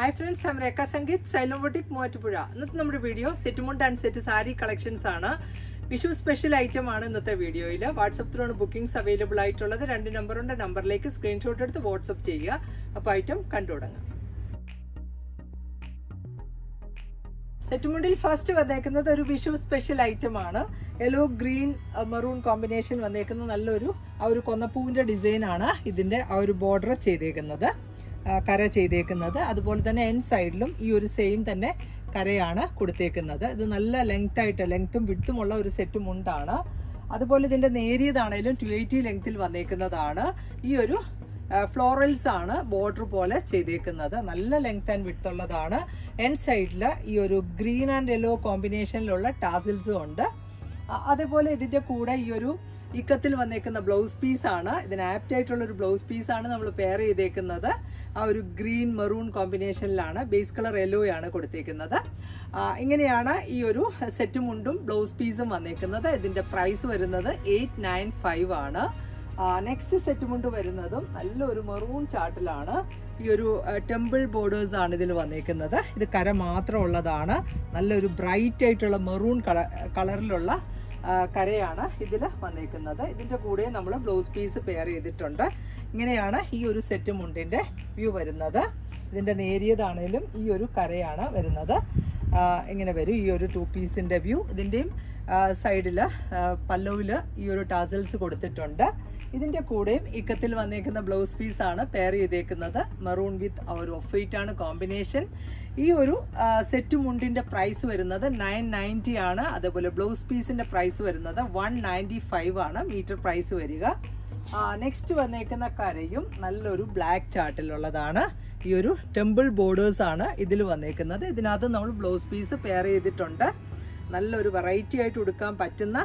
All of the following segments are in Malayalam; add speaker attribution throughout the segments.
Speaker 1: ഹായ് ഫ്രണ്ട്സ് ഞാൻ രേഖ സംഗീത് സൈലോബോട്ടിക് മൂവാറ്റുപുഴ ഇന്നത്തെ നമ്മുടെ വീഡിയോ സെറ്റ് മുണ്ട് ആൻഡ് സെറ്റ് സാരി കളക്ഷൻസ് ആണ്. വിഷു സ്പെഷ്യൽ ഐറ്റം ആണ് ഇന്നത്തെ വീഡിയോയിൽ വാട്സപ്പ് ത്രൂ ആണ് ബുക്കിംഗ്സ് അവൈലബിൾ ആയിട്ടുള്ളത്. രണ്ട് നമ്പറുണ്ട് നമ്പറിലേക്ക് സ്ക്രീൻഷോട്ട് എടുത്ത് വാട്സപ്പ് ചെയ്യുക. അപ്പോൾ ഐറ്റം കണ്ടു തുടങ്ങാം സെറ്റുമുണ്ടിൽ ഫസ്റ്റ് വന്നേക്കുന്നത് ഒരു വിഷു സ്പെഷ്യൽ ഐറ്റം ആണ്. യെല്ലോ ഗ്രീൻ മെറൂൺ കോമ്പിനേഷൻ വന്നേക്കുന്ന നല്ലൊരു ആ ഒരു കൊന്നപ്പൂവിന്റെ ഡിസൈനാണ് ഇതിന്റെ ആ ഒരു ബോർഡർ ചെയ്തേക്കുന്നത്. കര ചെയ്തേക്കുന്നത്. അതുപോലെ തന്നെ എൻ സൈഡിലും ഈ ഒരു സെയിം തന്നെ കരയാണ് കൊടുത്തേക്കുന്നത്. ഇത് നല്ല ലെങ്ത് ആയിട്ട് ലെങ്ത്തും വിട്ടുമുള്ള ഒരു സെറ്റ് മുണ്ടാണ് അതുപോലെ ഇതിന്റെ നേരിയതാണേലും ടു എയ്റ്റി ലെങ്ത്തിൽ വന്നേക്കുന്നതാണ്. ഈ ഒരു ഫ്ലോറൽസ് ആണ് ബോർഡർ പോലെ ചെയ്തേക്കുന്നത്. നല്ല ലെങ്ത് ആൻഡ് വിട്ട് ഉള്ളതാണ്. എൻ സൈഡിൽ ഈ ഒരു ഗ്രീൻ ആൻഡ് യെല്ലോ കോമ്പിനേഷനിലുള്ള ടാസിൽസും ഉണ്ട്. അതേപോലെ ഇതിന്റെ കൂടെ ഈ ഒരു ഇക്കത്തിൽ വന്നേക്കുന്ന ബ്ലൗസ് പീസ് ആണ് ഇതിന് ആപ്റ്റ് ആയിട്ടുള്ള ഒരു ബ്ലൗസ് പീസ് ആണ് നമ്മൾ പെയർ ചെയ്തേക്കുന്നത്. ആ ഒരു ഗ്രീൻ മെറൂൺ കോമ്പിനേഷനിലാണ്. ബേസ് കളർ യെല്ലോയാണ് കൊടുത്തേക്കുന്നത്. ഇങ്ങനെയാണ് ഈ ഒരു സെറ്റ് മുണ്ടും ബ്ലൗസ് പീസും വന്നേക്കുന്നത്. ഇതിന്റെ പ്രൈസ് വരുന്നത് എയ്റ്റ് നയൻ ഫൈവ് ആണ്. നെക്സ്റ്റ് സെറ്റ് മുണ്ട് വരുന്നതും നല്ലൊരു മെറൂൺ ചാർട്ടിലാണ് ഈ ഒരു ടെമ്പിൾ ബോർഡേഴ്സ് ആണ് ഇതിൽ വന്നേക്കുന്നത്. ഇത് കര മാത്രമുള്ളതാണ്. നല്ലൊരു ബ്രൈറ്റ് ആയിട്ടുള്ള മെറൂൺ കളർ കളറിലുള്ള കരയാണ് ഇതിൽ വന്നിരിക്കുന്നത് ഇതിന്റെ കൂടെ നമ്മൾ ബ്ലൗസ് പീസ് പെയർ ചെയ്തിട്ടുണ്ട്. ഇങ്ങനെയാണ് ഈ ഒരു സെറ്റ് മുണ്ടിന്റെ വ്യൂ വരുന്നത്. ഇതിന്റെ നേരിയതാണേലും ഈ ഒരു കരയാണ് വരുന്നത്. ഇങ്ങനെ വരും ഈ ഒരു ടു പീസിന്റെ വ്യൂ ഇതിന്റെയും സൈഡിൽ പല്ലുവിൽ ഈ ഒരു ടാസൽസ് കൊടുത്തിട്ടുണ്ട്. ഇതിന്റെ കൂടെയും ഇക്കത്തിൽ വന്നേക്കുന്ന ബ്ലൗസ് പീസാണ് പെയർ ചെയ്തേക്കുന്നത്. മെറൂൺ വിത്ത് ഒരു ഓഫ് വൈറ്റ് ആണ് കോമ്പിനേഷൻ ഈ ഒരു സെറ്റ് മുണ്ടിന്റെ പ്രൈസ് വരുന്നത് നയൻ നയന്റി ആണ്. അതേപോലെ ബ്ലൗസ് പീസിന്റെ പ്രൈസ് വരുന്നത് വൺ നയന്റി ഫൈവ് ആണ്. മീറ്റർ പ്രൈസ് വരിക. നെക്സ്റ്റ് വന്നേക്കുന്ന കരയും നല്ലൊരു ബ്ലാക്ക് ചാർട്ടിലുള്ളതാണ് ഈ ഒരു ടെമ്പിൾ ബോർഡേഴ്സ് ആണ് ഇതിൽ വന്നേക്കുന്നത്. ഇതിനകത്ത് നമ്മൾ ബ്ലൗസ് പീസ് പെയർ ചെയ്തിട്ടുണ്ട്. നല്ലൊരു വെറൈറ്റി ആയിട്ട് ഉടുക്കാൻ പറ്റുന്ന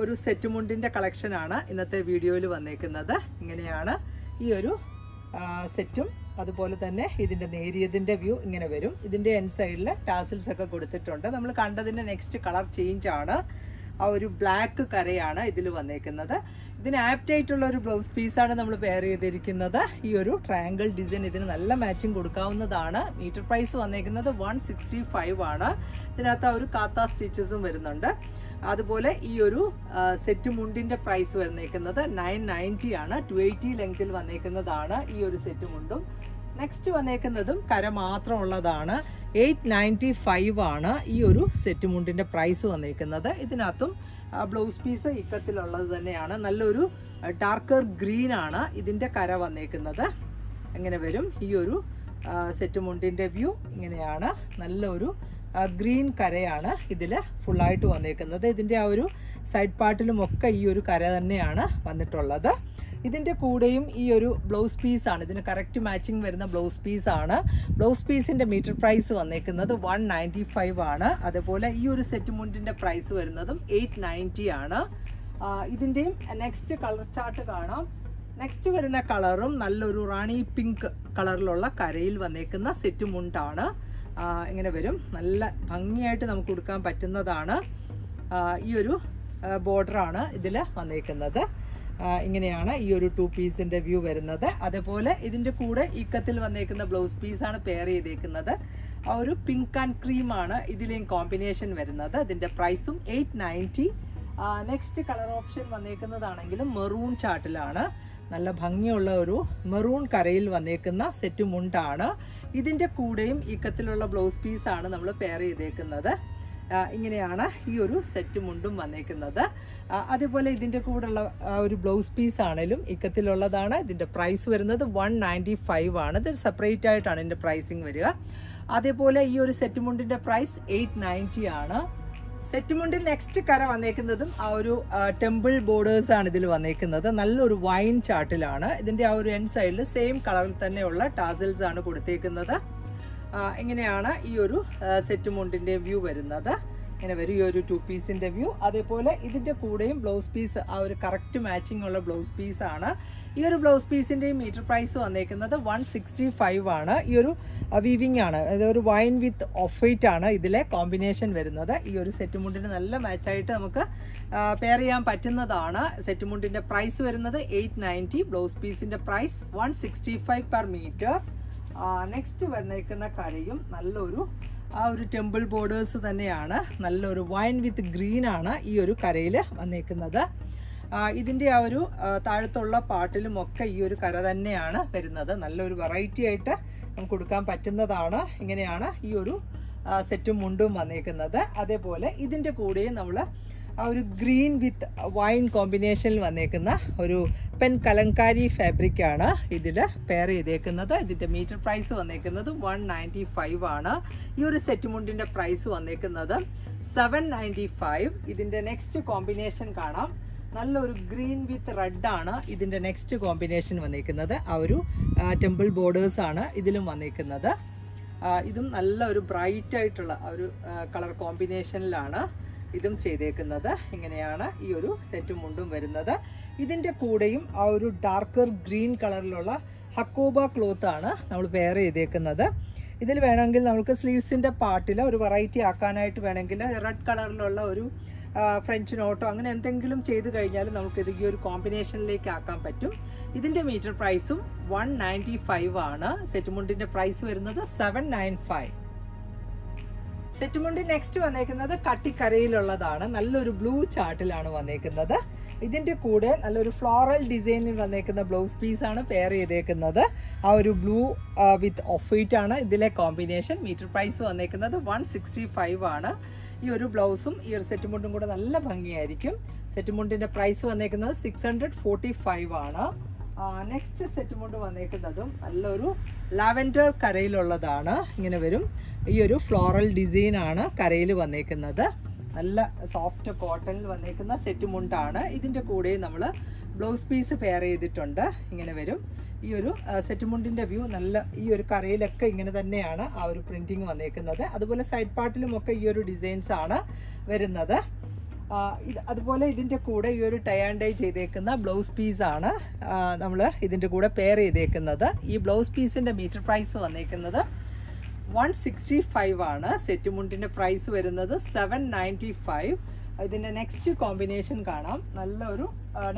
Speaker 1: ഒരു സെറ്റ് മുണ്ടിന്റെ കളക്ഷനാണ് ഇന്നത്തെ വീഡിയോയിൽ വന്നേക്കുന്നത്. ഇങ്ങനെയാണ് ഈ ഒരു സെറ്റും അതുപോലെ തന്നെ ഇതിന്റെ നേരിയതിന്റെ വ്യൂ ഇങ്ങനെ വരും. ഇതിന്റെ എൻ സൈഡിൽ ടാസിൽസ് ഒക്കെ കൊടുത്തിട്ടുണ്ട്. നമ്മൾ കണ്ടതിന്റെ നെക്സ്റ്റ് കളർ ചേഞ്ച് ആണ്. ആ ഒരു ബ്ലാക്ക് കരയാണ് ഇതിൽ വന്നേക്കുന്നത്. ഇതിന് ആപ്റ്റ് ആയിട്ടുള്ള ഒരു ബ്ലൗസ് പീസാണ് നമ്മൾ പെയർ ചെയ്തിരിക്കുന്നത്. ഈ ഒരു ട്രയാങ്കിൾ ഡിസൈൻ ഇതിന് നല്ല മാച്ചിങ് കൊടുക്കാവുന്നതാണ്. മീറ്റർ പ്രൈസ് വന്നേക്കുന്നത് വൺ സിക്സ്റ്റി ഫൈവ് ആണ്. ഇതിനകത്ത് ആ ഒരു കാത്ത സ്റ്റിച്ചസും വരുന്നുണ്ട്. അതുപോലെ ഈ ഒരു സെറ്റ് മുണ്ടിന്റെ പ്രൈസ് വന്നേക്കുന്നത് നയൻ നയന്റി ആണ്. ടു എയ്റ്റി ലെങ്തിൽ വന്നേക്കുന്നതാണ് ഈ ഒരു സെറ്റ് മുണ്ടും. നെക്സ്റ്റ് വന്നേക്കുന്നതും കര മാത്രമുള്ളതാണ്. എയ്റ്റ് നയന്റി ഫൈവ് ആണ് ഈ ഒരു സെറ്റ് മുണ്ടിന്റെ പ്രൈസ് വന്നിരിക്കുന്നത് ഇതിനകത്തും ബ്ലൗസ് പീസ് ഇക്കത്തിലുള്ളത് തന്നെയാണ്. നല്ലൊരു ഡാർക്കർ ഗ്രീൻ ആണ് ഇതിന്റെ കര വന്നേക്കുന്നത്. എങ്ങനെ വരും? ഈ ഒരു സെറ്റ് മുണ്ടിന്റെ വ്യൂ ഇങ്ങനെയാണ്. നല്ലൊരു ഗ്രീൻ കരയാണ് ഇതിൽ ഫുള്ളായിട്ട് വന്നിരിക്കുന്നത് ഇതിന്റെ ആ ഒരു സൈഡ് പാർട്ടിലും ഒക്കെ ഈ ഒരു കര തന്നെയാണ് വന്നിട്ടുള്ളത്. ഇതിന്റെ കൂടെയും ഈ ഒരു ബ്ലൗസ് പീസാണ് ഇതിന് കറക്റ്റ് മാച്ചിങ് വരുന്ന ബ്ലൗസ് പീസാണ് ബ്ലൗസ് പീസിന്റെ മീറ്റർ പ്രൈസ് വന്നേക്കുന്നത് വൺ നയന്റി ഫൈവ് ആണ്. അതുപോലെ ഈ ഒരു സെറ്റ് മുണ്ടിന്റെ പ്രൈസ് വരുന്നതും എയ്റ്റ് നയന്റി ആണ്. ഇതിന്റെയും നെക്സ്റ്റ് കളർ ചാർട്ട് കാണാം. നെക്സ്റ്റ് വരുന്ന കളറും നല്ലൊരു റാണി പിങ്ക് കളറിലുള്ള കരയിൽ വന്നേക്കുന്ന സെറ്റ് മുണ്ടാണ്. ഇങ്ങനെ വരും. നല്ല ഭംഗിയായിട്ട് നമുക്ക് കൊടുക്കാൻ പറ്റുന്നതാണ്. ഈ ഒരു ബോർഡറാണ് ഇതിൽ വന്നേക്കുന്നത്. ഇങ്ങനെയാണ് ഈ ഒരു ടു പീസിന്റെ വ്യൂ വരുന്നത്. അതേപോലെ ഇതിന്റെ കൂടെ ഇക്കത്തിൽ വന്നേക്കുന്ന ബ്ലൗസ് പീസാണ് പെയർ ചെയ്തേക്കുന്നത്. ആ ഒരു പിങ്ക് ആൻഡ് ക്രീം ആണ് ഇതിലെയും കോമ്പിനേഷൻ വരുന്നത്. ഇതിന്റെ പ്രൈസും eight ninety next colour option വന്നേക്കുന്നതാണെങ്കിലും maroon ചാർട്ടിലാണ് നല്ല ഭംഗിയുള്ള ഒരു മെറൂൺ കരയിൽ വന്നേക്കുന്ന സെറ്റ് മുണ്ടാണ്. ഇതിന്റെ കൂടെയും ഇക്കത്തിലുള്ള ബ്ലൗസ് പീസാണ് നമ്മൾ പെയർ ചെയ്തേക്കുന്നത്. ഇങ്ങനെയാണ് ഈ ഒരു സെറ്റ് മുണ്ടും വന്നേക്കുന്നത്. അതേപോലെ ഇതിന്റെ കൂടെയുള്ള ഒരു ബ്ലൗസ് പീസ് ആണേലും ഇക്കത്തിലുള്ളതാണ്. ഇതിന്റെ പ്രൈസ് വരുന്നത് വൺ നയന്റി ഫൈവ് ആണ്. ഇത് സെപ്പറേറ്റ് ആയിട്ടാണ് ഇതിന്റെ പ്രൈസിങ് വരിക. അതേപോലെ ഈ ഒരു സെറ്റ് മുണ്ടിന്റെ പ്രൈസ് എയ്റ്റ് നയന്റി ആണ്. സെറ്റ് മുണ്ടിൽ നെക്സ്റ്റ് കര വന്നേക്കുന്നതും ആ ഒരു ടെമ്പിൾ ബോർഡേഴ്സ് ആണ് ഇതിൽ വന്നേക്കുന്നത്. നല്ലൊരു വൈൻ ചാർട്ടിലാണ് ഇതിന്റെ ആ ഒരു എൻ സൈഡിൽ സെയിം കളറിൽ തന്നെയുള്ള ടാസൽസ് ആണ് കൊടുത്തേക്കുന്നത്. ഇങ്ങനെയാണ് ഈ ഒരു സെറ്റ് മുണ്ടിന്റെ വ്യൂ വരുന്നത്. ഇങ്ങനെ വരും. ഈ ഒരു ടു പീസിന്റെ വ്യൂ. അതേപോലെ ഇതിന്റെ കൂടെയും ബ്ലൗസ് പീസ് ആ ഒരു കറക്റ്റ് മാച്ചിങ് ഉള്ള ബ്ലൗസ് പീസാണ് ഈ ഒരു ബ്ലൗസ് പീസിന്റെയും മീറ്റർ പ്രൈസ് വന്നേക്കുന്നത് വൺ സിക്സ്റ്റി ഫൈവ് ആണ്. ഈ ഒരു വീവിങ് ആണ്. ഒരു വൈൻ വിത്ത് ഓഫ് വൈറ്റ് ആണ് ഇതിലെ കോമ്പിനേഷൻ വരുന്നത്. ഈ ഒരു സെറ്റ് മുണ്ടിന് നല്ല മാച്ചായിട്ട് നമുക്ക് പെയർ ചെയ്യാൻ പറ്റുന്നതാണ്. സെറ്റ് മുണ്ടിന്റെ പ്രൈസ് വരുന്നത് എയ്റ്റ് നയന്റി ബ്ലൗസ് പീസിന്റെ price one sixty five per metre next വന്നേക്കുന്ന കരയും നല്ലൊരു ആ ഒരു ടെമ്പിൾ ബോർഡേഴ്സ് തന്നെയാണ്. നല്ലൊരു വൈൻ വിത്ത് ഗ്രീൻ ആണ് ഈ ഒരു കരയിൽ വന്നേക്കുന്നത്. ഇതിന്റെ ആ ഒരു താഴത്തുള്ള പാട്ടിലും ഒക്കെ ഈ ഒരു കര തന്നെയാണ് വരുന്നത്. നല്ലൊരു വെറൈറ്റി ആയിട്ട് നമുക്ക് കൊടുക്കാൻ പറ്റുന്നതാണ്. ഇങ്ങനെയാണ് ഈ ഒരു സെറ്റും മുണ്ടും വന്നേക്കുന്നത്. അതേപോലെ ഇതിന്റെ കൂടെയും നമ്മൾ ആ ഒരു ഗ്രീൻ വിത്ത് വൈൻ കോമ്പിനേഷനിൽ വന്നേക്കുന്ന ഒരു പെൻ കലങ്കാരി ഫാബ്രിക്കാണ് ഇതിൽ പെയർ ചെയ്തേക്കുന്നത്. ഇതിന്റെ മീറ്റർ പ്രൈസ് വന്നേക്കുന്നത് വൺ നയന്റി ഫൈവ് ആണ്. ഈ ഒരു സെറ്റ് മുണ്ടിന്റെ പ്രൈസ് വന്നേക്കുന്നത് സെവൻ നയന്റി ഫൈവ് ഇതിന്റെ നെക്സ്റ്റ് കോമ്പിനേഷൻ കാണാം. നല്ലൊരു ഗ്രീൻ വിത്ത് റെഡ് ആണ് ഇതിന്റെ നെക്സ്റ്റ് കോമ്പിനേഷൻ വന്നേക്കുന്നത്. ആ ഒരു ടെമ്പിൾ ബോർഡേഴ്സ് ആണ് ഇതിലും വന്നേക്കുന്നത്. ഇതും നല്ല ഒരു ബ്രൈറ്റ് ആയിട്ടുള്ള ഒരു കളർ കോമ്പിനേഷനിലാണ് ഇതും ചെയ്തേക്കുന്നത് ഇങ്ങനെയാണ് ഈ ഒരു സെറ്റും മുണ്ടും വരുന്നത്. ഇതിന്റെ കൂടെയും ആ ഒരു ഡാർക്കർ ഗ്രീൻ കളറിലുള്ള ഹക്കോബ ക്ലോത്ത് ആണ് നമ്മൾ വെയർ ചെയ്തേക്കുന്നത്. ഇതിൽ വേണമെങ്കിൽ നമുക്ക് സ്ലീവ്സിന്റെ പാർട്ടിൽ ഒരു വെറൈറ്റി ആക്കാനായിട്ട് വേണമെങ്കിൽ റെഡ് കളറിലുള്ള ഒരു ഫ്രഞ്ച് നോട്ടോ അങ്ങനെ എന്തെങ്കിലും ചെയ്ത് കഴിഞ്ഞാൽ നമുക്ക് ഇത് ഈ ഒരു കോമ്പിനേഷനിലേക്ക് ആക്കാൻ പറ്റും. ഇതിന്റെ മീറ്റർ പ്രൈസും വൺ നയന്റി ഫൈവ് ആണ്. സെറ്റ് മുണ്ടിന്റെ പ്രൈസ് വരുന്നത് സെവൻ നയൻ ഫൈവ് സെറ്റ് മുണ്ട് നെക്സ്റ്റ് വന്നേക്കുന്നത് കട്ടിക്കരയിലുള്ളതാണ്. നല്ലൊരു ബ്ലൂ ചാർട്ടിലാണ് വന്നേക്കുന്നത്. ഇതിന്റെ കൂടെ നല്ലൊരു ഫ്ലോറൽ ഡിസൈനിൽ വന്നേക്കുന്ന ബ്ലൗസ് പീസാണ് പെയർ ചെയ്തേക്കുന്നത്. ആ ഒരു ബ്ലൂ വിത്ത് ഓഫ് വൈറ്റ് ആണ് ഇതിലെ കോമ്പിനേഷൻ മീറ്റർ പ്രൈസ് വന്നേക്കുന്നത് വൺ സിക്സ്റ്റി ഫൈവ് ആണ്. ഈ ഒരു ബ്ലൗസും ഈ ഒരു സെറ്റ് മുണ്ടും കൂടെ നല്ല ഭംഗിയായിരിക്കും. സെറ്റ് മുണ്ടിന്റെ പ്രൈസ് വന്നേക്കുന്നത് സിക്സ് ഹൺഡ്രഡ് ഫോർട്ടി ഫൈവ് ആണ്. നെക്സ്റ്റ് സെറ്റ് കൊണ്ട് വന്നേക്കുന്നതും നല്ലൊരു ലാവൻഡർ കരയിലുള്ളതാണ്. ഇങ്ങനെ വരും. ഈ ഒരു ഫ്ലോറൽ ഡിസൈൻ ആണ് കരയിൽ വന്നേക്കുന്നത്. നല്ല സോഫ്റ്റ് കോട്ടണിൽ വന്നേക്കുന്ന സെറ്റ് മുണ്ടാണ്. ഇതിന്റെ കൂടെ നമ്മൾ ബ്ലൗസ് പീസ് പെയർ ചെയ്തിട്ടുണ്ട്. ഇങ്ങനെ വരും. ഈ ഒരു സെറ്റ് മുണ്ടിന്റെ വ്യൂ നല്ല ഈ ഒരു കറയിലൊക്കെ ഇങ്ങനെ തന്നെയാണ് ആ ഒരു പ്രിന്റിങ് വന്നേക്കുന്നത്. അതുപോലെ സൈഡ് പാർട്ടിലുമൊക്കെ ഈ ഒരു ഡിസൈൻസ് ആണ് വരുന്നത്. അതുപോലെ ഇതിന്റെ കൂടെ ഈ ഒരു ടൈ ആൻഡ് ഡൈ ചെയ്തേക്കുന്ന ബ്ലൗസ് പീസാണ് നമ്മൾ ഇതിന്റെ കൂടെ പെയർ ചെയ്തേക്കുന്നത്. ഈ ബ്ലൗസ് പീസിന്റെ മീറ്റർ പ്രൈസ് വന്നേക്കുന്നത് വൺ സിക്സ്റ്റി ഫൈവ് ആണ്. സെറ്റ് മുണ്ടിന്റെ പ്രൈസ് വരുന്നത് സെവൻ നയന്റി ഫൈവ് ഇതിന്റെ നെക്സ്റ്റ് കോമ്പിനേഷൻ കാണാം. നല്ലൊരു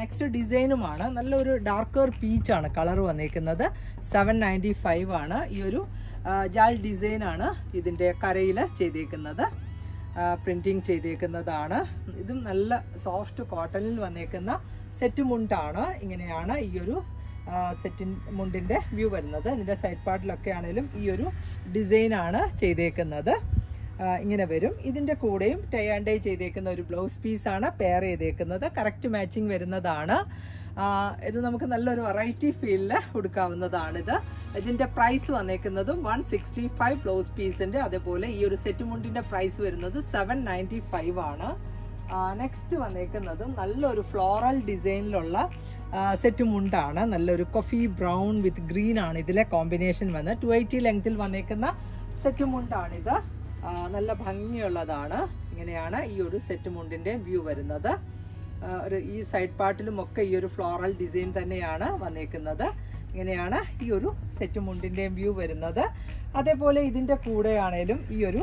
Speaker 1: നെക്സ്റ്റ് ഡിസൈനുമാണ് നല്ലൊരു ഡാർക്കർ പീച്ചാണ് കളർ വന്നേക്കുന്നത്. സെവൻ നയന്റി ഫൈവ് ആണ്. ഈ ഒരു ജാൽ ഡിസൈനാണ് ഇതിന്റെ കരയിൽ ചെയ്തേക്കുന്നത്. പ്രിന്റിങ് ചെയ്തേക്കുന്നതാണ്. ഇതും നല്ല സോഫ്റ്റ് കോട്ടണിൽ വന്നേക്കുന്ന സെറ്റ് മുണ്ടാണ്. ഇങ്ങനെയാണ് ഈ ഒരു സെറ്റിൻ മുണ്ടിന്റെ വ്യൂ വരുന്നത്. ഇതിന്റെ സൈഡ് പാർട്ടിലൊക്കെ ആണെങ്കിലും ഈ ഒരു ഡിസൈനാണ് ചെയ്തേക്കുന്നത്. ഇങ്ങനെ വരും. ഇതിന്റെ കൂടെയും ടൈ ആൻഡ് ഡൈ ചെയ്തേക്കുന്ന ഒരു ബ്ലൗസ് പീസാണ് പെയർ ചെയ്തേക്കുന്നത്. കറക്റ്റ് മാച്ചിങ് വരുന്നതാണ്. ഇത് നമുക്ക് നല്ലൊരു വെറൈറ്റി ഫീലിൽ കൊടുക്കാവുന്നതാണിത്. ഇതിന്റെ പ്രൈസ് വന്നേക്കുന്നതും വൺ സിക്സ്റ്റി ഫൈവ് ബ്ലൗസ് പീസിന്റെ അതേപോലെ ഈ ഒരു സെറ്റ് മുണ്ടിന്റെ പ്രൈസ് വരുന്നത് സെവൻ നയന്റി ഫൈവ് ആണ് നെക്സ്റ്റ് വന്നേക്കുന്നതും നല്ലൊരു ഫ്ലോറൽ ഡിസൈനിലുള്ള സെറ്റ് മുണ്ടാണ്. നല്ലൊരു കൊഫി ബ്രൗൺ വിത്ത് ഗ്രീൻ ആണ് ഇതിലെ കോമ്പിനേഷൻ വന്ന്. ടു എയ്റ്റി ലെങ്തിൽ വന്നേക്കുന്ന സെറ്റ് മുണ്ടാണിത്. നല്ല ഭംഗിയുള്ളതാണ്. ഇങ്ങനെയാണ് ഈ ഒരു സെറ്റ് മുണ്ടിന്റെ വ്യൂ വരുന്നത്. ഒരു ഈ സൈഡ് പാർട്ടിലും ഒക്കെ ഈ ഒരു ഫ്ലോറൽ ഡിസൈൻ തന്നെയാണ് വന്നേക്കുന്നത്. ഇങ്ങനെയാണ് ഈ ഒരു സെറ്റ് മുണ്ടിന്റെയും വ്യൂ വരുന്നത്. അതേപോലെ ഇതിന്റെ കൂടെ ആണേലും ഈ ഒരു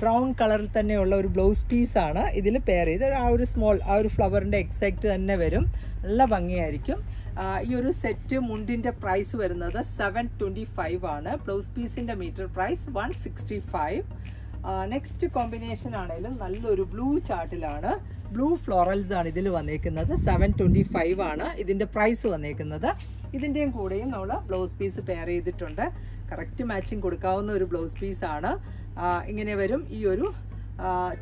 Speaker 1: ബ്രൗൺ കളറിൽ തന്നെയുള്ള ഒരു ബ്ലൗസ് പീസാണ് ഇതിൽ പെയർ ചെയ്ത്. ആ ഒരു സ്മോൾ ആ ഒരു ഫ്ലവറിന്റെ എക്സാക്റ്റ് തന്നെ വരും. നല്ല ഭംഗിയായിരിക്കും. ഈ ഒരു സെറ്റ് മുണ്ടിന്റെ പ്രൈസ് വരുന്നത് സെവൻ ട്വന്റി ഫൈവ് ആണ്. ബ്ലൗസ് പീസിന്റെ metre price one sixty five next combination ആണെങ്കിലും നല്ലൊരു ബ്ലൂ ചാർട്ടിലാണ് ബ്ലൂ ഫ്ലോറൽസ് ആണ് ഇതിൽ വന്നേക്കുന്നത്. സെവൻ ട്വന്റി ഫൈവ് ആണ് ഇതിന്റെ പ്രൈസ് വന്നേക്കുന്നത്. ഇതിന്റെയും കൂടെയും നമ്മൾ ബ്ലൗസ് പീസ് പെയർ ചെയ്തിട്ടുണ്ട്. കറക്റ്റ് മാച്ചിങ് കൊടുക്കാവുന്ന ഒരു ബ്ലൗസ് പീസാണ് ഇങ്ങനെ വരും. ഈ ഒരു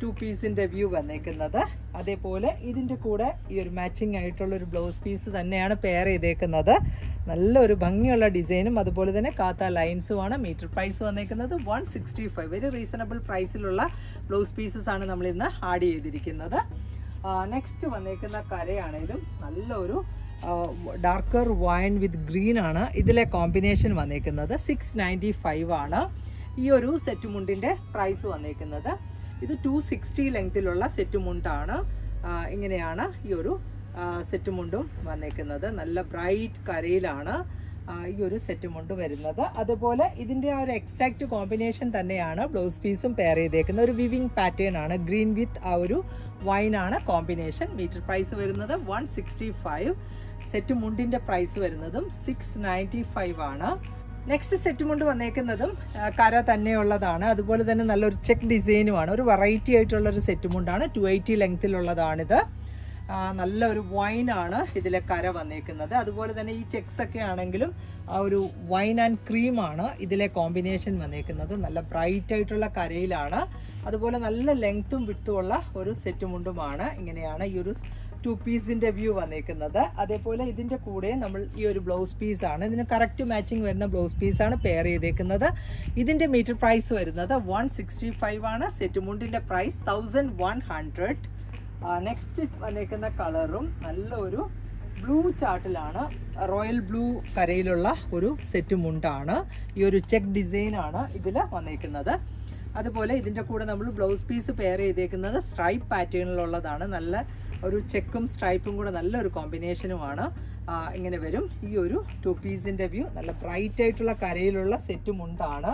Speaker 1: ടു പീസിന്റെ വ്യൂ വന്നേക്കുന്നത്. അതേപോലെ ഇതിന്റെ കൂടെ ഈ ഒരു മാച്ചിങ് ആയിട്ടുള്ള ഒരു ബ്ലൗസ് പീസ് തന്നെയാണ് പെയർ ചെയ്തേക്കുന്നത്. നല്ലൊരു ഭംഗിയുള്ള ഡിസൈനും അതുപോലെ തന്നെ കാത്ത ലൈൻസുമാണ് മീറ്റർ പ്രൈസ് വന്നേക്കുന്നത്. One sixty five very reasonable പ്രൈസിലുള്ള blouse pieces ആണ് നമ്മൾ ഇന്ന് ആഡ് ചെയ്തിരിക്കുന്നത് നെക്സ്റ്റ് വന്നേക്കുന്ന കരയാണേലും നല്ലൊരു ഡാർക്കർ വൈൻ വിത്ത് ഗ്രീൻ ആണ് ഇതിലെ കോമ്പിനേഷൻ വന്നേക്കുന്നത്. സിക്സ് നയന്റി ഫൈവ് ആണ്. ഈ ഒരു സെറ്റ് മുണ്ടിന്റെ പ്രൈസ് വന്നേക്കുന്നത്. ഇത് ടു സിക്സ്റ്റി ലെങ്തിലുള്ള സെറ്റ് മുണ്ടാണ്. ഇങ്ങനെയാണ് ഈ ഒരു സെറ്റ് മുണ്ടും വന്നേക്കുന്നത്. നല്ല ബ്രൈറ്റ് കരയിലാണ് ഈ ഒരു സെറ്റ് മുണ്ട് വരുന്നത്. അതുപോലെ ഇതിന്റെ ആ ഒരു എക്സാക്റ്റ് കോമ്പിനേഷൻ തന്നെയാണ് ബ്ലൗസ് പീസും പെയർ ചെയ്തേക്കുന്നത്. ഒരു വിവിങ് പാറ്റേൺ ആണ്. ഗ്രീൻ വിത്ത് ആ ഒരു വൈൻ ആണ് കോമ്പിനേഷൻ മീറ്റർ പ്രൈസ് വരുന്നത് വൺ സിക്സ്റ്റി ഫൈവ് സെറ്റ് മുണ്ടിന്റെ പ്രൈസ് വരുന്നതും സിക്സ് നയന്റി ഫൈവ് ആണ്. നെക്സ്റ്റ് സെറ്റും കൊണ്ട് വന്നേക്കുന്നതും കര തന്നെയുള്ളതാണ്. അതുപോലെ തന്നെ നല്ലൊരു ചെക്ക് ഡിസൈനുമാണ്. ഒരു വെറൈറ്റി ആയിട്ടുള്ള ഒരു സെറ്റും കൊണ്ടാണ് ടു എയ്റ്റി ലെങ്ത്തിലുള്ളതാണിത് നല്ലൊരു വൈനാണ് ഇതിലെ കര വന്നേക്കുന്നത്. അതുപോലെ തന്നെ ഈ ചെക്സ് ഒക്കെ ആണെങ്കിലും ആ ഒരു വൈൻ ആൻഡ് ക്രീമാണ് ഇതിലെ കോമ്പിനേഷൻ വന്നേക്കുന്നത്. നല്ല ബ്രൈറ്റ് ആയിട്ടുള്ള കരയിലാണ്. അതുപോലെ നല്ല ലെങ്ത്തും വിട്ടുമുള്ള ഒരു സെറ്റ് മുണ്ടുമാണ് ഇങ്ങനെയാണ് ഈ ഒരു ടു പീസിന്റെ വ്യൂ വന്നേക്കുന്നത്. അതേപോലെ ഇതിന്റെ കൂടെ നമ്മൾ ഈ ഒരു ബ്ലൗസ് പീസ് ആണ്. ഇതിന് കറക്റ്റ് മാച്ചിങ് വരുന്ന ബ്ലൗസ് പീസ് ആണ് പെയർ ചെയ്തേക്കുന്നത്. ഇതിന്റെ മീറ്റർ പ്രൈസ് വരുന്നത് വൺ സിക്സ്റ്റി ഫൈവ് ആണ്. Set മുണ്ടിന്റെ price thousand one hundred next വന്നേക്കുന്ന കളറും നല്ലൊരു ബ്ലൂ ചാർട്ടിലാണ് റോയൽ ബ്ലൂ കരയിലുള്ള ഒരു സെറ്റ് മുണ്ടാണ്. ഈ ഒരു ചെക്ക് ഡിസൈൻ ആണ് ഇതിൽ വന്നേക്കുന്നത്. അതുപോലെ ഇതിന്റെ കൂടെ നമ്മൾ ബ്ലൗസ് പീസ് പെയർ ചെയ്തേക്കുന്നത് സ്ട്രൈപ്പ് പാറ്റേണിലുള്ളതാണ് നല്ല ഒരു ചെക്കും സ്ട്രൈപ്പും കൂടെ നല്ലൊരു കോമ്പിനേഷനുമാണ്. ഇങ്ങനെ വരും. ഈ ഒരു ടു പീസിന്റെ വ്യൂ നല്ല ബ്രൈറ്റ് ആയിട്ടുള്ള കരയിലുള്ള സെറ്റ് മുണ്ടാണ്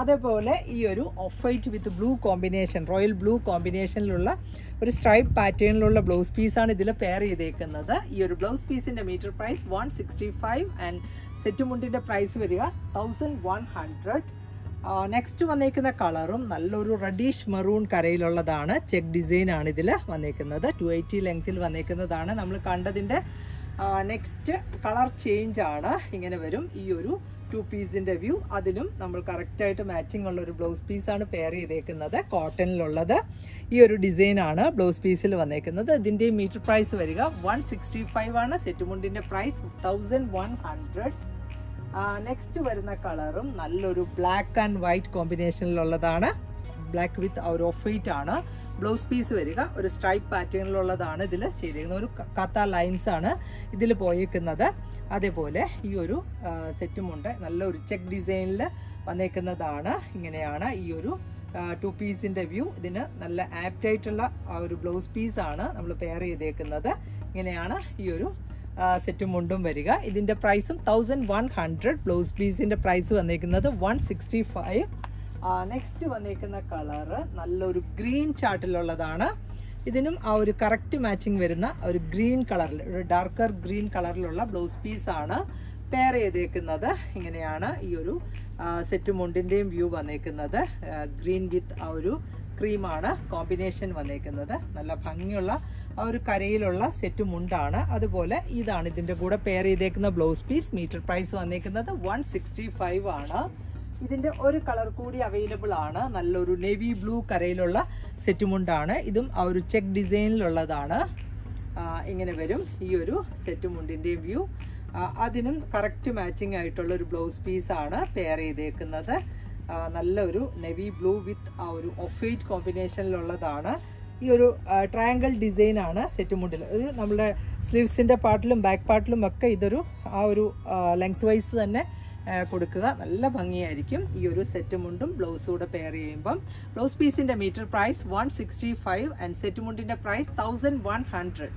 Speaker 1: അതേപോലെ ഈ ഒരു off white with blue combination royal blue കോമ്പിനേഷനിലുള്ള ഒരു സ്ട്രൈപ്പ് പാറ്റേണിലുള്ള ബ്ലൗസ് പീസാണ് ഇതിൽ പെയർ ചെയ്തേക്കുന്നത്. ഈ ഒരു ബ്ലൗസ് പീസിന്റെ metre price one sixty five and set മുണ്ടിന്റെ price വരിക തൗസൻഡ് വൺ ഹൺഡ്രഡ് നെക്സ്റ്റ് വന്നേക്കുന്ന കളറും നല്ലൊരു റെഡീഷ് മെറൂൺ കരയിലുള്ളതാണ്. ചെക്ക് ഡിസൈൻ ആണ് ഇതിൽ വന്നേക്കുന്നത്. ടു എയ്റ്റി ലെങ്ത്തിൽ വന്നേക്കുന്നതാണ്. നമ്മൾ കണ്ടതിന്റെ നെക്സ്റ്റ് കളർ ചേഞ്ച് ആണ്. ഇങ്ങനെ വരും. ഈ ഒരു ടു പീസിന്റെ വ്യൂ അതിലും നമ്മൾ കറക്റ്റായിട്ട് മാച്ചിങ് ഉള്ള ഒരു ബ്ലൗസ് പീസാണ് പെയർ ചെയ്തേക്കുന്നത്. കോട്ടണിലുള്ളത് ഈ ഒരു ഡിസൈനാണ് ബ്ലൗസ് പീസിൽ വന്നേക്കുന്നത്. ഇതിന്റെ മീറ്റർ പ്രൈസ് വരിക വൺ സിക്സ്റ്റി ഫൈവ് ആണ്. Set മുണ്ടിന്റെ price thousand one hundred next വരുന്ന കളറും നല്ലൊരു ബ്ലാക്ക് ആൻഡ് വൈറ്റ് കോമ്പിനേഷനിലുള്ളതാണ് ബ്ലാക്ക് വിത്ത് ഒരു ഓഫ് വൈറ്റ് ആണ്. ബ്ലൗസ് പീസ് വരിക ഒരു സ്ട്രൈപ്പ് പാറ്റേണിലുള്ളതാണ് ഇതിൽ ചെയ്തിരിക്കുന്നത് ഒരു കത്ത ലൈൻസ് ആണ് ഇതിൽ പോയേക്കുന്നത്. അതേപോലെ ഈ ഒരു സെറ്റുമുണ്ട് നല്ലൊരു ചെക്ക് ഡിസൈനിൽ വന്നേക്കുന്നതാണ്. ഇങ്ങനെയാണ് ഈ ഒരു ടു പീസിന്റെ വ്യൂ ഇതിന് നല്ല ആപ്റ്റായിട്ടുള്ള ആ ഒരു ബ്ലൗസ് പീസാണ് നമ്മൾ പെയർ ചെയ്തേക്കുന്നത്. ഇങ്ങനെയാണ് ഈ ഒരു സെറ്റും മുണ്ടും വരിക. ഇതിന്റെ പ്രൈസും തൗസൻഡ് വൺ ഹൺഡ്രഡ് ബ്ലൗസ് പീസിന്റെ പ്രൈസ് വന്നേക്കുന്നത് വൺ സിക്സ്റ്റി ഫൈവ് നെക്സ്റ്റ് വന്നേക്കുന്ന കളറ് നല്ലൊരു ഗ്രീൻ ചാർട്ടിലുള്ളതാണ് ഇതിനും ആ ഒരു കറക്റ്റ് മാച്ചിങ് വരുന്ന ഒരു ഗ്രീൻ കളറിൽ ഒരു ഡാർക്കർ ഗ്രീൻ കളറിലുള്ള ബ്ലൗസ് പീസാണ് പെയർ ചെയ്തേക്കുന്നത്. ഇങ്ങനെയാണ് ഈ ഒരു സെറ്റ് മുണ്ടിന്റെയും വ്യൂ വന്നേക്കുന്നത്. ഗ്രീൻ വിത്ത് ആ ഒരു ക്രീമാണ് കോമ്പിനേഷൻ വന്നേക്കുന്നത്. നല്ല ഭംഗിയുള്ള ആ ഒരു കരയിലുള്ള സെറ്റ് മുണ്ടാണ്. അതുപോലെ ഇതാണ് ഇതിന്റെ കൂടെ പെയർ ചെയ്തേക്കുന്ന ബ്ലൗസ് പീസ് മീറ്റർ പ്രൈസ് വന്നേക്കുന്നത് വൺ ആണ്. ഇതിന്റെ ഒരു കളർ കൂടി അവൈലബിൾ ആണ്. നല്ലൊരു നേവി ബ്ലൂ കരയിലുള്ള സെറ്റ് മുണ്ടാണ്. ഇതും ആ ഒരു ചെക്ക് ഡിസൈനിലുള്ളതാണ് ഇങ്ങനെ വരും ഈ ഒരു സെറ്റ് മുണ്ടിന്റെ വ്യൂ അതിനും കറക്റ്റ് മാച്ചിങ് ആയിട്ടുള്ള ഒരു ബ്ലൗസ് പീസാണ് പെയർ ചെയ്തേക്കുന്നത്. നല്ലൊരു നെവി ബ്ലൂ വിത്ത് ആ ഒരു ഓഫ് വൈറ്റ് കോമ്പിനേഷനിലുള്ളതാണ് ഈ ഒരു ട്രയാങ്കിൾ ആണ് സെറ്റ് മുണ്ടിൽ ഒരു നമ്മുടെ സ്ലീവ്സിന്റെ പാർട്ടിലും ബാക്ക് പാർട്ടിലും ഒക്കെ ഇതൊരു ആ ഒരു ലെങ്ത് വൈസ് തന്നെ കൊടുക്കുക. നല്ല ഭംഗിയായിരിക്കും ഈ ഒരു സെറ്റ് മുണ്ടും ബ്ലൗസും കൂടെ പെയർ ചെയ്യുമ്പം. ബ്ലൗസ് പീസിന്റെ metre price one sixty five and set മുണ്ടിന്റെ price thousand one hundred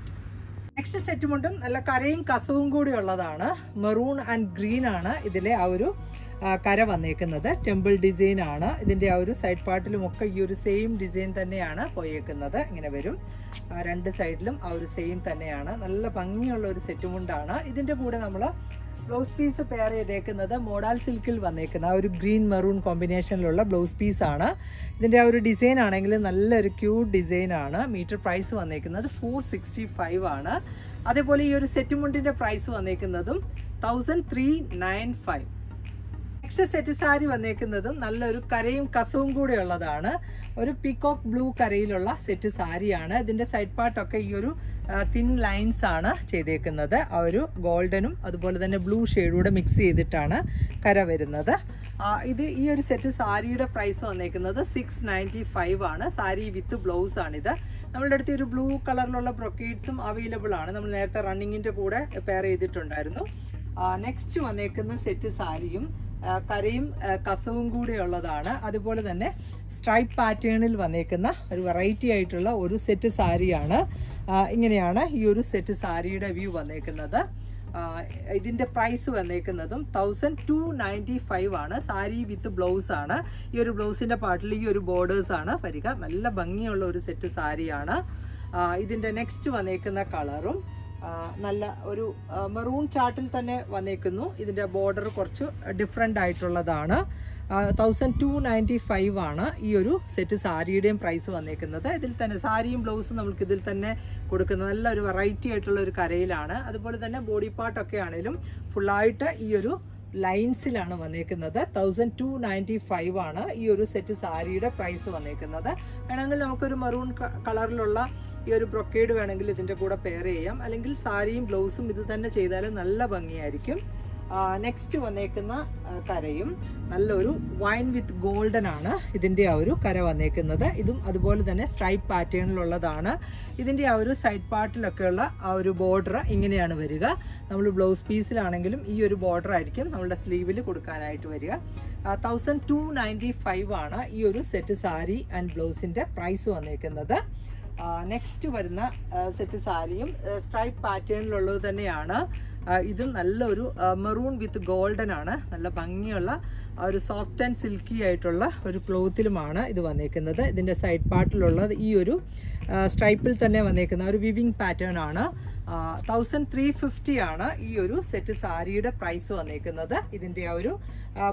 Speaker 1: next set മുണ്ടും നല്ല കരയും കസവും കൂടി ഉള്ളതാണ്. മെറൂൺ ആൻഡ് ഗ്രീൻ ആണ് ഇതിലെ ആ ഒരു കര വന്നേക്കുന്നത്. ടെമ്പിൾ ഡിസൈൻ ആണ്. ഇതിന്റെ ആ ഒരു സൈഡ് പാർട്ടിലും ഒക്കെ ഈ ഒരു സെയിം ഡിസൈൻ തന്നെയാണ് പോയേക്കുന്നത്. ഇങ്ങനെ വരും. രണ്ട് സൈഡിലും ആ ഒരു സെയിം തന്നെയാണ്. നല്ല ഭംഗിയുള്ള ഒരു സെറ്റ് മുണ്ടാണ് ഇതിന്റെ കൂടെ നമ്മൾ ബ്ലൗസ് പീസ് പെയർ ചെയ്തേക്കുന്നത് മോഡാൽ സിൽക്കിൽ വന്നേക്കുന്ന ആ ഒരു ഗ്രീൻ മെറൂൺ കോമ്പിനേഷനിലുള്ള ബ്ലൗസ് പീസ് ആണ്. ഇതിന്റെ ആ ഒരു ഡിസൈൻ ആണെങ്കിൽ നല്ലൊരു ക്യൂട്ട് ആണ്. മീറ്റർ പ്രൈസ് വന്നേക്കുന്നത് ഫോർ സിക്സ്റ്റി ഫൈവ് ആണ്. അതേപോലെ ഈ ഒരു സെറ്റ് മുണ്ടിന്റെ price വന്നേക്കുന്നതും thousand three nine five next set sari വന്നേക്കുന്നതും നല്ലൊരു കരയും കസവും കൂടെ ഉള്ളതാണ്. ഒരു പിക്കോക്ക് ബ്ലൂ കരയിലുള്ള സെറ്റ് സാരിയാണ്. ഇതിന്റെ സൈഡ് പാർട്ടൊക്കെ ഈ ഒരു തിൻ ലൈൻസ് ആണ് ചെയ്തേക്കുന്നത്. ആ ഒരു ഗോൾഡനും അതുപോലെ തന്നെ ബ്ലൂ ഷെയ്ഡൂടെ മിക്സ് ചെയ്തിട്ടാണ് കര വരുന്നത്. ഇത് ഈ ഒരു സെറ്റ് സാരിയുടെ പ്രൈസ് വന്നേക്കുന്നത് സിക്സ് നയന്റി ഫൈവ് ആണ്. സാരി വിത്ത് ബ്ലൗസ് ആണിത്. നമ്മളുടെ അടുത്ത് ഒരു ബ്ലൂ കളറിലുള്ള ബ്രൊക്കേഡ്സും അവൈലബിൾ ആണ്. നമ്മൾ നേരത്തെ റണ്ണിങ്ങിന്റെ കൂടെ പെയർ ചെയ്തിട്ടുണ്ടായിരുന്നു. നെക്സ്റ്റ് വന്നേക്കുന്ന സെറ്റ് സാരിയും കരയും കസവും കൂടെ ഉള്ളതാണ്. അതുപോലെ തന്നെ സ്ട്രൈപ്പ് പാറ്റേണിൽ വന്നേക്കുന്ന ഒരു വെറൈറ്റി ആയിട്ടുള്ള ഒരു സെറ്റ് സാരിയാണ്. ഇങ്ങനെയാണ് ഈ ഒരു സെറ്റ് സാരിയുടെ വ്യൂ വന്നേക്കുന്നത്. ഇതിന്റെ പ്രൈസ് വന്നേക്കുന്നതും തൗസൻഡ് ടു നയന്റി ഫൈവ് ആണ്. സാരി വിത്ത് ബ്ലൗസ് ആണ്. ഈ ഒരു ബ്ലൗസിന്റെ പാട്ടിൽ ഈ ഒരു ബോർഡേഴ്സ് ആണ്. വരിക. നല്ല ഭംഗിയുള്ള ഒരു സെറ്റ് സാരിയാണ്. ഇതിന്റെ നെക്സ്റ്റ് വന്നേക്കുന്ന കളറും നല്ല ഒരു മെറൂൺ ചാർട്ടിൽ തന്നെ വന്നേക്കുന്നു. ഇതിന്റെ ബോർഡർ കുറച്ച് ഡിഫറെന്റ് ആയിട്ടുള്ളതാണ്. തൗസൻഡ് ടു നയന്റി ഫൈവ് ആണ് ഈ ഒരു സെറ്റ് സാരിയുടെയും പ്രൈസ് വന്നേക്കുന്നത്. ഇതിൽ തന്നെ സാരിയും ബ്ലൗസും നമുക്ക് ഇതിൽ തന്നെ കൊടുക്കുന്ന നല്ലൊരു വെറൈറ്റി ആയിട്ടുള്ള ഒരു കരയിലാണ്. അതുപോലെ തന്നെ ബോഡി പാർട്ടൊക്കെ ആണെങ്കിലും ഫുള്ളായിട്ട് ഈ ഒരു ലൈൻസിലാണ് വന്നേക്കുന്നത്. തൗസൻഡ് ടു നയന്റി ഫൈവ് ആണ് ഈ ഒരു സെറ്റ് സാരിയുടെ പ്രൈസ് വന്നേക്കുന്നത്. വേണമെങ്കിൽ നമുക്കൊരു മറൂൺ കളറിലുള്ള ഈ ഒരു ബ്രൊക്കേഡ് വേണമെങ്കിൽ ഇതിന്റെ കൂടെ പെയർ ചെയ്യാം. അല്ലെങ്കിൽ സാരിയും ബ്ലൗസും ഇത് തന്നെ ചെയ്താലും നല്ല ഭംഗിയായിരിക്കും. നെക്സ്റ്റ് വന്നേക്കുന്ന കരയും നല്ലൊരു വൈൻ വിത്ത് ഗോൾഡൻ ആണ് ഇതിന്റെ ആ ഒരു കര വന്നേക്കുന്നത്. ഇതും അതുപോലെ തന്നെ സ്ട്രൈപ്പ് പാറ്റേണിലുള്ളതാണ് ഇതിന്റെ ആ ഒരു സൈഡ് പാർട്ടിലൊക്കെയുള്ള ആ ഒരു ബോർഡർ ഇങ്ങനെയാണ് വരിക. നമ്മൾ ബ്ലൗസ് പീസിലാണെങ്കിലും ഈ ഒരു ബോർഡർ ആയിരിക്കും നമ്മളുടെ സ്ലീവിൽ കൊടുക്കാനായിട്ട് വരിക. തൗസൻഡ് ടു നയന്റി ഫൈവ് ആണ് ഈ ഒരു സെറ്റ് സാരി ആൻഡ് ബ്ലൗസിന്റെ പ്രൈസ് വന്നേക്കുന്നത്. നെക്സ്റ്റ് വരുന്ന സെറ്റ് സാരിയും സ്ട്രൈപ്പ് പാറ്റേണിലുള്ളത് തന്നെയാണ്. ഇത് നല്ലൊരു മെറൂൺ വിത്ത് ഗോൾഡൻ ആണ്. നല്ല ഭംഗിയുള്ള ഒരു സോഫ്റ്റ് ആൻഡ് സിൽക്കി ആയിട്ടുള്ള ഒരു ക്ലോത്തിലുമാണ് ഇത് വന്നേക്കുന്നത്. ഇതിന്റെ സൈഡ് പാർട്ടിലുള്ളത് ഈ ഒരു സ്ട്രൈപ്പിൽ തന്നെ വന്നേക്കുന്ന ഒരു വിവിങ് പാറ്റേൺ ആണ്. തൗസൻഡ് ത്രീ ഫിഫ്റ്റി ആണ് ഈ ഒരു സെറ്റ് സാരിയുടെ പ്രൈസ് വന്നേക്കുന്നത്. ഇതിന്റെ ആ ഒരു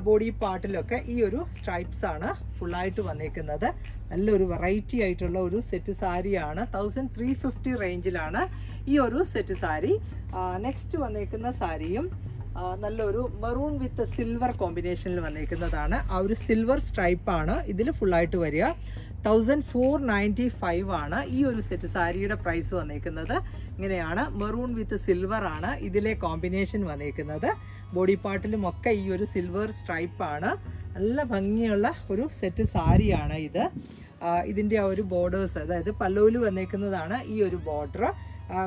Speaker 1: ബോഡി പാർട്ടിലൊക്കെ ഈ ഒരു സ്ട്രൈപ്സ് ആണ് ഫുള്ളായിട്ട് വന്നേക്കുന്നത്. നല്ലൊരു വെറൈറ്റി ആയിട്ടുള്ള ഒരു സെറ്റ് സാരിയാണ്. തൗസൻഡ് ത്രീ ഫിഫ്റ്റി റേഞ്ചിലാണ് ഈ ഒരു സെറ്റ് സാരി. നെക്സ്റ്റ് വന്നേക്കുന്ന സാരിയും നല്ലൊരു മെറൂൺ വിത്ത് സിൽവർ കോമ്പിനേഷനിൽ വന്നേക്കുന്നതാണ്. ആ ഒരു സിൽവർ സ്ട്രൈപ്പ് ആണ്. ഇതിൽ ഫുള്ളായിട്ട് വരിക. തൗസൻഡ് ഫോർ നയന്റി ഫൈവ് ആണ് ഈ ഒരു സെറ്റ് സാരിയുടെ പ്രൈസ് വന്നേക്കുന്നത്. ഇങ്ങനെയാണ് മെറൂൺ വിത്ത് സിൽവർ ആണ് ഇതിലെ കോമ്പിനേഷൻ വന്നേക്കുന്നത്. ബോഡി പാർട്ടിലും ഒക്കെ ഈ ഒരു സിൽവർ സ്ട്രൈപ്പ് ആണ്. നല്ല ഭംഗിയുള്ള ഒരു സെറ്റ് സാരിയാണ് ഇത്. ഇതിന്റെ ആ ഒരു ബോർഡേഴ്സ് അതായത് പല്ലുവിൽ വന്നേക്കുന്നതാണ് ഈ ഒരു ബോർഡർ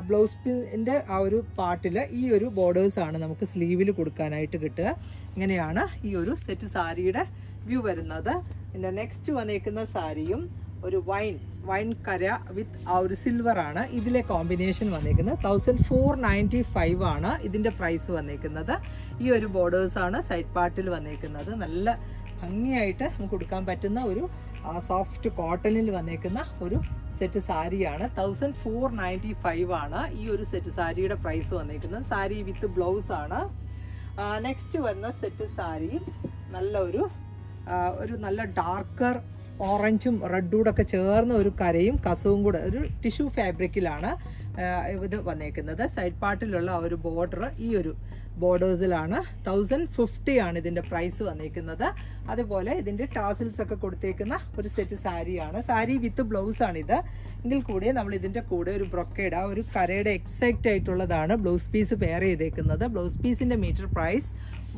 Speaker 1: ബ്ലൗസ് പിന്റെ ആ ഒരു പാർട്ടിൽ ഈ ഒരു ബോർഡേഴ്സാണ് നമുക്ക് സ്ലീവിൽ കൊടുക്കാനായിട്ട് കിട്ടുക. ഇങ്ങനെയാണ് ഈ ഒരു സെറ്റ് സാരിയുടെ വ്യൂ വരുന്നത്. പിന്നെ നെക്സ്റ്റ് വന്നേക്കുന്ന സാരിയും ഒരു വൈൻ വൈൻ കര വിത്ത് ആ ഒരു സിൽവർ ആണ്. ഇതിലെ കോമ്പിനേഷൻ വന്നേക്കുന്നത് തൗസൻഡ് ഫോർ നയന്റി ഫൈവ് ആണ് ഇതിന്റെ പ്രൈസ് വന്നേക്കുന്നത്. ഈ ഒരു ബോർഡേഴ്സാണ് സൈഡ് പാർട്ടിൽ വന്നേക്കുന്നത്. നല്ല ഭംഗിയായിട്ട് നമുക്ക് കൊടുക്കാൻ പറ്റുന്ന ഒരു സോഫ്റ്റ് കോട്ടണിൽ വന്നേക്കുന്ന ഒരു സെറ്റ് സാരിയാണ് തൗസൻഡ് ഫോർ നയന്റി ഫൈവ് ആണ് ഈ ഒരു സെറ്റ് സാരിയുടെ പ്രൈസ് വന്നിരിക്കുന്നത്. സാരി വിത്ത് ബ്ലൗസ് ആണ്. നെക്സ്റ്റ് വന്ന സെറ്റ് സാരി നല്ല ഒരു ഒരു നല്ല ഡാർക്കർ ഓറഞ്ചും റെഡും ഒക്കെ ചേർന്ന ഒരു കരയും കസവും കൂടെ ഒരു ടിഷ്യൂ ഫാബ്രിക്കിലാണ് ഇത് വന്നേക്കുന്നത്. സൈഡ് പാർട്ടിലുള്ള ആ ഒരു ബോർഡർ ഈ ഒരു ബോർഡേഴ്സിലാണ് തൗസൻഡ് ഫിഫ്റ്റി ആണ് ഇതിന്റെ പ്രൈസ് വന്നേക്കുന്നത്. അതുപോലെ ഇതിന്റെ ടാസിൽസ് ഒക്കെ കൊടുത്തേക്കുന്ന ഒരു സെറ്റ് സാരിയാണ് സാരി വിത്ത് ബ്ലൗസ് ആണിത് എങ്കിൽ കൂടി നമ്മൾ ഇതിന്റെ കൂടെ ഒരു ബ്രൊക്കേഡ് ആ ഒരു കരയുടെ എക്സാക്റ്റ് ആയിട്ടുള്ളതാണ് ബ്ലൗസ് പീസ് പെയർ ചെയ്തേക്കുന്നത്. ബ്ലൗസ് പീസിന്റെ metre price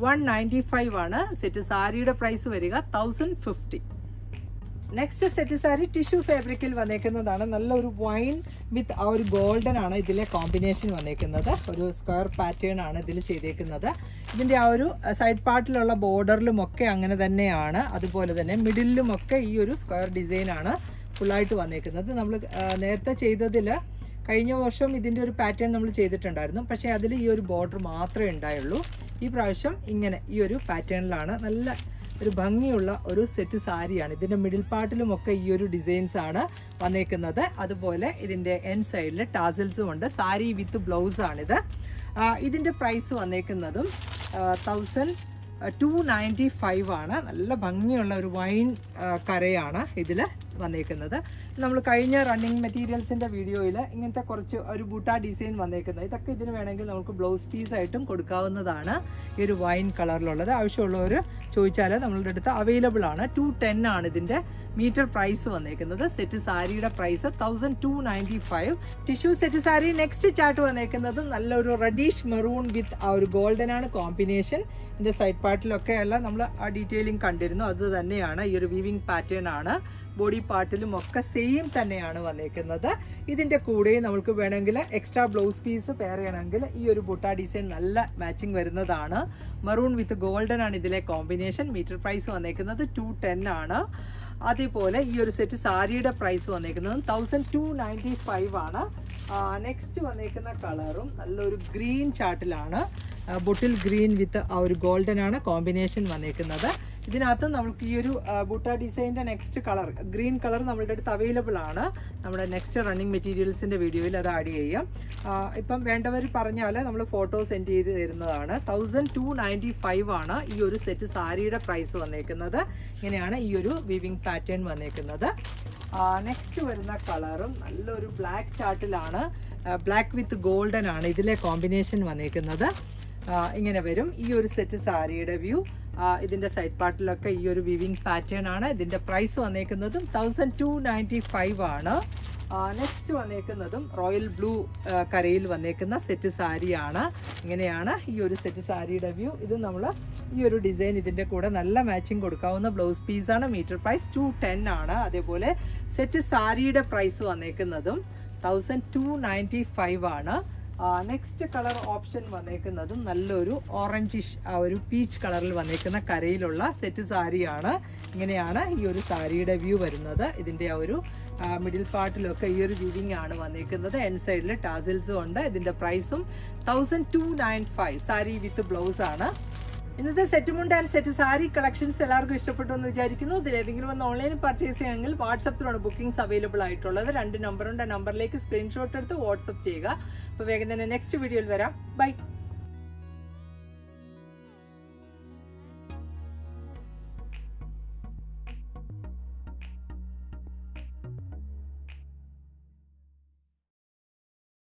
Speaker 1: one ninety five ആണ്. സെറ്റ് സാരിയുടെ പ്രൈസ് വരിക thousand fifty next set sari tissue ഫാബ്രിക്കിൽ വന്നേക്കുന്നതാണ്. നല്ലൊരു വൈൻ വിത്ത് ആ ഒരു ഗോൾഡൻ ആണ് ഇതിലെ കോമ്പിനേഷൻ വന്നേക്കുന്നത്. ഒരു സ്ക്വയർ പാറ്റേൺ ആണ് ഇതിൽ ചെയ്തേക്കുന്നത്. ഇതിന്റെ ആ ഒരു സൈഡ് പാർട്ടിലുള്ള ബോർഡറിലും ഒക്കെ അങ്ങനെ തന്നെയാണ്. അതുപോലെ തന്നെ മിഡിലും ഒക്കെ ഈ ഒരു സ്ക്വയർ ഡിസൈൻ ആണ് ഫുള്ളായിട്ട് വന്നേക്കുന്നത്. നമ്മൾ നേരത്തെ ചെയ്തതിൽ കഴിഞ്ഞ വർഷം ഇതിന്റെ ഒരു പാറ്റേൺ നമ്മൾ ചെയ്തിട്ടുണ്ടായിരുന്നു. പക്ഷേ അതിൽ ഈ ഒരു ബോർഡർ മാത്രമേ ഉണ്ടായുള്ളൂ. ഈ പ്രാവശ്യം ഇങ്ങനെ ഈ ഒരു പാറ്റേണിലാണ് നല്ല ഒരു ഭംഗിയുള്ള ഒരു സെറ്റ് സാരിയാണ്. ഇതിന്റെ മിഡിൽ പാർട്ടിലും ഒക്കെ ഈ ഒരു ഡിസൈൻസ് ആണ് വന്നേക്കുന്നത്. അതുപോലെ ഇതിന്റെ എൻ സൈഡിൽ ടാസൽസും ഉണ്ട്. സാരി വിത്ത് ബ്ലൗസ് ആണിത്. ആ, ഇതിന്റെ പ്രൈസ് വന്നേക്കുന്നതും തൗസൻഡ് ടു നയന്റി ഫൈവ് ആണ്. നല്ല ഭംഗിയുള്ള ഒരു വൈൻ കരയാണ് ഇതിൽ വന്നേക്കുന്നത്. നമ്മൾ കഴിഞ്ഞ റണ്ണിങ് മെറ്റീരിയൽസിന്റെ വീഡിയോയിൽ ഇങ്ങനത്തെ കുറച്ച് ഒരു ബൂട്ട ഡിസൈൻ വന്നേക്കുന്നത്. ഇതൊക്കെ ഇതിന് വേണമെങ്കിൽ നമുക്ക് ബ്ലൗസ് പീസായിട്ടും കൊടുക്കാവുന്നതാണ്. ഈ ഒരു വൈൻ കളറിലുള്ളത് ആവശ്യമുള്ളവർ ചോദിച്ചാൽ നമ്മളുടെ അടുത്ത് അവൈലബിൾ ആണ്. ടു ടെൻ ആണ് ഇതിന്റെ മീറ്റർ പ്രൈസ് വന്നേക്കുന്നത്. സെറ്റ് സാരിയുടെ price thousand two ninety five tissue set sari next chart വന്നേക്കുന്നത് നല്ലൊരു റെഡീഷ് മെറൂൺ വിത്ത് ആ ഒരു ഗോൾഡൻ ആണ് കോമ്പിനേഷൻ ഇതിന്റെ സൈഡ് പാർട്ടിലൊക്കെ എല്ലാം നമ്മൾ ആ ഡീറ്റെയിലിംഗ് കണ്ടിരുന്നു. അത് തന്നെയാണ് ഈ ഒരു വീവിങ് പാറ്റേൺ ആണ്. ബോഡി പാർട്ടിലും ഒക്കെ സെയിം തന്നെയാണ് വന്നേക്കുന്നത്. ഇതിന്റെ കൂടെ നമുക്ക് വേണമെങ്കിൽ എക്സ്ട്രാ ബ്ലൗസ് പീസ് പെയർ ഈ ഒരു ബുട്ട ഡിസൈൻ നല്ല മാച്ചിങ് വരുന്നതാണ്. മറൂൺ വിത്ത് ഗോൾഡൻ ആണ് ഇതിലെ കോമ്പിനേഷൻ മീറ്റർ പ്രൈസ് വന്നേക്കുന്നത് ടു ടെൻ ആണ്. അതേപോലെ ഈ ഒരു സെറ്റ് സാരിയുടെ പ്രൈസ് വന്നേക്കുന്നത് തൗസൻഡ് ടു നയന്റി ഫൈവ് ആണ് നെക്സ്റ്റ് വന്നേക്കുന്ന കളറും നല്ലൊരു ഗ്രീൻ ചാർട്ടിലാണ് ബൊട്ടിൽ ഗ്രീൻ വിത്ത് ആ ഒരു ഗോൾഡൻ ആണ് കോമ്പിനേഷൻ വന്നേക്കുന്നത്. ഇതിനകത്ത് നമുക്ക് ഈ ഒരു ബുട്ട ഡിസൈനിന്റെ നെക്സ്റ്റ് കളർ ഗ്രീൻ കളർ നമ്മളുടെ അടുത്ത് അവൈലബിൾ ആണ്. നമ്മുടെ നെക്സ്റ്റ് റണ്ണിങ് മെറ്റീരിയൽസിന്റെ വീഡിയോയിൽ അത് ആഡ് ചെയ്യാം. ഇപ്പം വേണ്ടവർ പറഞ്ഞാൽ നമ്മൾ ഫോട്ടോ സെൻഡ് ചെയ്ത് തരുന്നതാണ്. തൗസൻഡ് ടു നയന്റി ഫൈവ് ആണ് ഈ ഒരു സെറ്റ് സാരിയുടെ പ്രൈസ് വന്നേക്കുന്നത്. ഇങ്ങനെയാണ് ഈ ഒരു വിവിങ് പാറ്റേൺ വന്നേക്കുന്നത്. നെക്സ്റ്റ് വരുന്ന കളറും നല്ലൊരു ബ്ലാക്ക് ചാർട്ടിലാണ് ബ്ലാക്ക് വിത്ത് ഗോൾഡൻ ആണ് ഇതിലെ കോമ്പിനേഷൻ വന്നേക്കുന്നത്. ഇങ്ങനെ വരും. ഈ ഒരു സെറ്റ് സാരിയുടെ വ്യൂ ഇതിന്റെ സൈഡ് പാർട്ടിലൊക്കെ ഈ ഒരു വിവിങ് പാറ്റേൺ ആണ്. ഇതിന്റെ പ്രൈസ് വന്നേക്കുന്നതും തൗസൻഡ് ടു നയന്റി ഫൈവ് ആണ്. നെക്സ്റ്റ് വന്നേക്കുന്നതും റോയൽ ബ്ലൂ കരയിൽ വന്നേക്കുന്ന സെറ്റ് സാരിയാണ് ഇങ്ങനെയാണ് ഈ ഒരു സെറ്റ് സാരിയുടെ വ്യൂ ഇത് നമ്മൾ ഈ ഒരു ഡിസൈൻ ഇതിന്റെ കൂടെ നല്ല മാച്ചിങ് കൊടുക്കാവുന്ന ബ്ലൗസ് പീസാണ് മീറ്റർ പ്രൈസ് ടു ടെൻ ആണ്. അതേപോലെ സെറ്റ് സാരിയുടെ പ്രൈസ് വന്നേക്കുന്നതും തൗസൻഡ് ടു നയന്റി ഫൈവ് ആണ്. നെക്സ്റ്റ് കളർ ഓപ്ഷൻ വന്നേക്കുന്നതും നല്ലൊരു ഓറഞ്ചിഷ് ആ ഒരു പീച്ച് കളറിൽ വന്നേക്കുന്ന കരയിലുള്ള സെറ്റ് സാരിയാണ്. ഇങ്ങനെയാണ് ഈ ഒരു സാരിയുടെ വ്യൂ വരുന്നത്. ഇതിന്റെ ആ ഒരു മിഡിൽ പാർട്ടിലൊക്കെ ഈ ഒരു വിവിങ് ആണ് വന്നേക്കുന്നത്. എൻ സൈഡിൽ ടാസിൽസും ഉണ്ട്. ഇതിന്റെ പ്രൈസും thousand two nine five sari with blouse ആണ്. ഇന്നത്തെ സെറ്റ് മുണ്ട് ആൻഡ് സെറ്റ് സാരി കളക്ഷൻസ് എല്ലാവർക്കും ഇഷ്ടപ്പെട്ടു എന്ന് വിചാരിക്കുന്നു. ഇതിൽ ഏതെങ്കിലും ഒന്ന് ഓൺലൈനിൽ പർച്ചേസ് ചെയ്യണമെങ്കിൽ വാട്സപ്പിലാണ് ബുക്കിംഗ്സ് അവൈലബിൾ ആയിട്ടുള്ളത്. രണ്ട് നമ്പറുണ്ട് നമ്പറിലേക്ക് സ്ക്രീൻഷോട്ട് എടുത്ത് വാട്സപ്പ് ചെയ്യുക. അപ്പോൾ വേഗം തന്നെ നെക്സ്റ്റ് വീഡിയോയിൽ വരാം. ബൈ